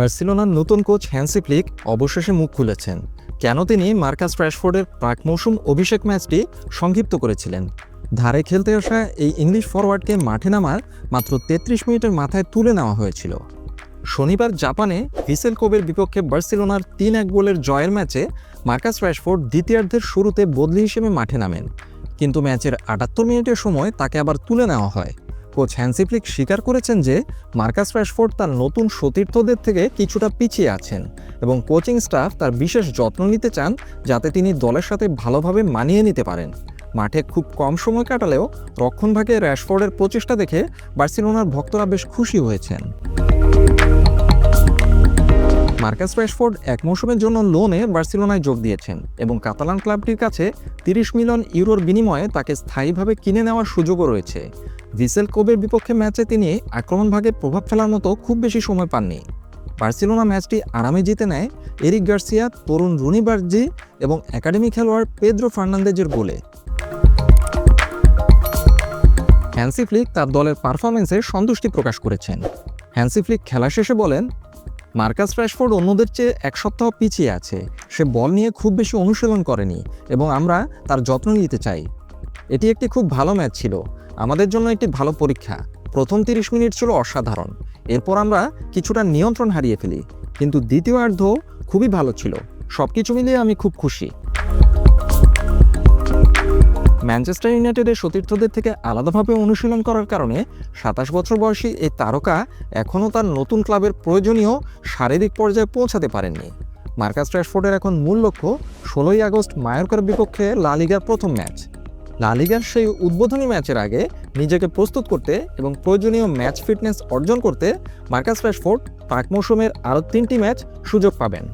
বার্সেলোনার নতুন coach Hansi Flick অবশেষে মুখ খুলেছেন। কেন তিনি মার্কাস র‍্যাশফোর্ডের প্রাক মৌসুম অভিষেক ম্যাচটি সংক্ষিপ্ত করেছিলেন? ধারে খেলতে আসা এই ইংলিশ ফরওয়ার্ডকে মাঠে নামার মাত্র তেত্রিশ মিনিটের মাথায় তুলে নেওয়া হয়েছিল। শনিবার জাপানে ভিসেল কোবের বিপক্ষে বার্সেলোনার তিন এক গোলের জয়ের ম্যাচে মার্কাস র‍্যাশফোর্ড দ্বিতীয়ার্ধের শুরুতে বদলি হিসেবে মাঠে নামেন। কিন্তু ম্যাচের আটাত্তর মিনিটের সময় তাকে আবার তুলে নেওয়া হয়। কোচ হ্যান্সি ফ্লিক স্বীকার করেছেন যে মার্কাস র‍্যাশফোর্ড তার নতুন সতীর্থদের থেকে কিছুটা পিছিয়ে আছেন এবং কোচিং স্টাফ তার বিশেষ যত্ন নিতে চান যাতে তিনি দলের সাথে ভালোভাবে মানিয়ে নিতে পারেন। মাঠে খুব কম সময় কাটালেও রক্ষণভাগে র‍্যাশফোর্ডের প্রচেষ্টা দেখে বার্সেলোনার ভক্তরা বেশ খুশি হয়েছেন। মার্কাস র‍্যাশফোর্ড এক মৌসুমের জন্য লোনে বার্সেলোনায় যোগ দিয়েছেন এবং কাতালান ক্লাবটির কাছে তিরিশ মিলিয়ন ইউরোর বিনিময়ে তাকে স্থায়ীভাবে কিনে নেওয়ার সুযোগও রয়েছে। ভিসেল কোবের বিপক্ষে ম্যাচে তিনি আক্রমণভাগে প্রভাব ফেলার মতো খুব বেশি সময় পাননি। বার্সেলোনা ম্যাচটি আরামে জিতে নেয় এরিক গার্সিয়া, তরুণ রুনি বার্জি এবং একাডেমি খেলোয়াড় পেদ্রো ফার্নান্দেজের গোলে। হ্যান্সি ফ্লিক তার দলের পারফরমেন্সে সন্তুষ্টি প্রকাশ করেছেন। হ্যান্সি ফ্লিক খেলা শেষে বলেন, মার্কাস র‍্যাশফোর্ড অন্যদের চেয়ে এক সপ্তাহ পিছিয়ে আছে। সে বল নিয়ে খুব বেশি অনুশীলন করেনি এবং আমরা তার যত্ন নিতে চাই। এটি একটি খুব ভালো ম্যাচ ছিল। আমাদের জন্য একটি ভালো পরীক্ষা। প্রথম তিরিশ মিনিট ছিল অসাধারণ। এরপর আমরা কিছুটা নিয়ন্ত্রণ হারিয়ে ফেলি। কিন্তু দ্বিতীয়ার্ধ খুবই ভালো ছিল। সব কিছু মিলিয়ে আমি খুব খুশি। ম্যানচেস্টার ইউনাইটেডের সতীর্থদের থেকে আলাদাভাবে অনুশীলন করার কারণে সাতাশ বছর বয়সী এই তারকা এখনও তার নতুন ক্লাবের প্রয়োজনীয় শারীরিক পর্যায়ে পৌঁছাতে পারেননি। মার্কাস র‍্যাশফোর্ডের এখন মূল লক্ষ্য, ষোলোই আগস্ট মায়োরকার বিপক্ষে লা লিগার প্রথম ম্যাচ। লা লিগার সেই উদ্বোধনী ম্যাচের আগে নিজেকে প্রস্তুত করতে এবং প্রয়োজনীয় ম্যাচ ফিটনেস অর্জন করতে মার্কাস র‍্যাশফোর্ড পাক মৌসুমের আরও তিনটি ম্যাচ সুযোগ পাবেন।